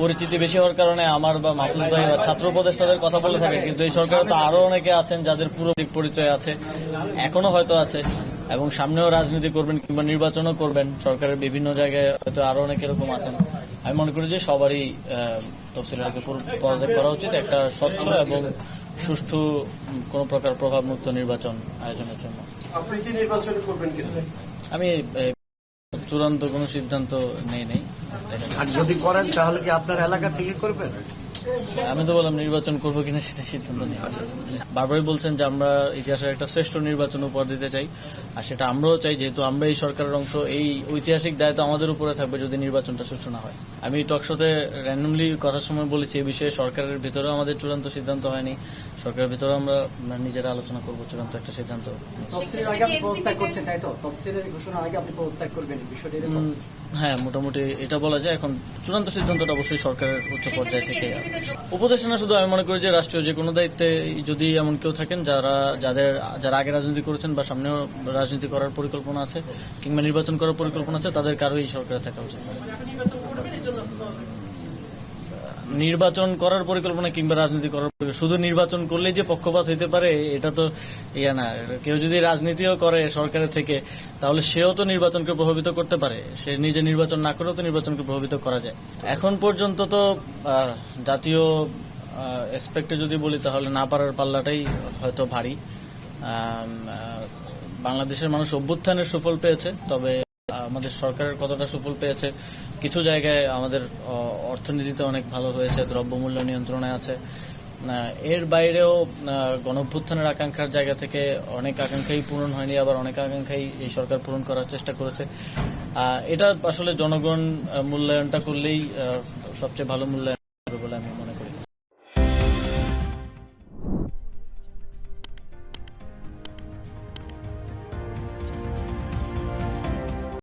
পরিচিতি বেশি হওয়ার কারণে আমার বা মাহফুজ ভাই বা ছাত্র উপদেষ্টাদের কথা বলে থাকে কিন্তু এই সরকারে তো আরও অনেকে আছেন যাদের পুরো দিক পরিচয় আছে এখনও হয়তো আছে এবং সামনেও রাজনীতি করবেন কিংবা নির্বাচনও করবেন সরকারের বিভিন্ন জায়গায় হয়তো আরও অনেক এরকম আছেন। আমি মনে করি যে সবারই তফসিলারকে পদত্যাগ করা উচিত একটা স্বচ্ছ এবং সুষ্ঠু কোনো প্রকার প্রভাবমুক্ত নির্বাচন আয়োজনের জন্য। আমি চূড়ান্ত কোনো সিদ্ধান্ত নেই নেই। আর যদি করেন, তাহলে কি আপনার এলাকা থেকে করবেন? আমি তো বললাম নির্বাচন করব কিনা সেটা সিদ্ধান্ত নেই বারবারই বলছেন যে আমরা ইতিহাসের একটা শ্রেষ্ঠ নির্বাচন উপহার দিতে চাই, আর সেটা আমরাও চাই, যেহেতু আমরা এই সরকারের অংশ, এই ঐতিহাসিক দায়িত্ব আমাদের উপরে থাকবে যদি নির্বাচনটা সুষ্ঠু না হয়। আমি টকশোতে র্যান্ডমলি কথার সময় বলেছি এই বিষয়ে সরকারের ভিতরেও আমাদের চূড়ান্ত সিদ্ধান্ত হয়নি। সরকারের ভিতরে আমরা নিজেরা আলোচনা করব চূড়ান্ত একটা সিদ্ধান্ত। হ্যাঁ মোটামুটি এটা বলা যায়। এখন চূড়ান্ত সিদ্ধান্তটা অবশ্যই সরকারের উচ্চ পর্যায়ে থেকে উপদেষ্টা না শুধু আমি মনে করি যে রাষ্ট্রীয় যে কোনো দায়িত্বে যদি এমন কেউ থাকেন যারা যাদের যারা আগে রাজনীতি করেছেন বা সামনেও রাজনীতি করার পরিকল্পনা আছে কিংবা নির্বাচন করার পরিকল্পনা আছে তাদের কারও এই সরকারে থাকা উচিত। নির্বাচন করার পরিকল্পনা কিংবা রাজনীতি করার শুধু নির্বাচন করলেই যে পক্ষপাত হইতে পারে, এটা তো ইয়া না। কেউ যদি রাজনীতিও করে সরকারের থেকে, তাহলে সেও তো নির্বাচনকে প্রভাবিত করতে পারে। সে নিজে নির্বাচন না করেও তো নির্বাচনকে প্রভাবিত করা যায়। এখন পর্যন্ত তো জাতীয় এসপেক্টে যদি বলি, তাহলে না পারার পাল্লাটাই হয়তো ভারী। বাংলাদেশের মানুষ অভ্যুত্থানের সুফল পেয়েছে, তবে আমাদের সরকারের কতটা সুফল পেয়েছে কিছু জায়গায় আমাদের অর্থনীতিতে অনেক ভালো হয়েছে, দ্রব্যমূল্য নিয়ন্ত্রণে আছে। এর বাইরেও গণভ্যুত্থানের আকাঙ্ক্ষার জায়গা থেকে অনেক আকাঙ্ক্ষাই পূরণ হয়নি, আবার অনেক আকাঙ্ক্ষাই এই সরকার পূরণ করার চেষ্টা করেছে। এটা আসলে জনগণ মূল্যায়নটা করলেই সবচেয়ে ভালো মূল্যায়ন বলে আমি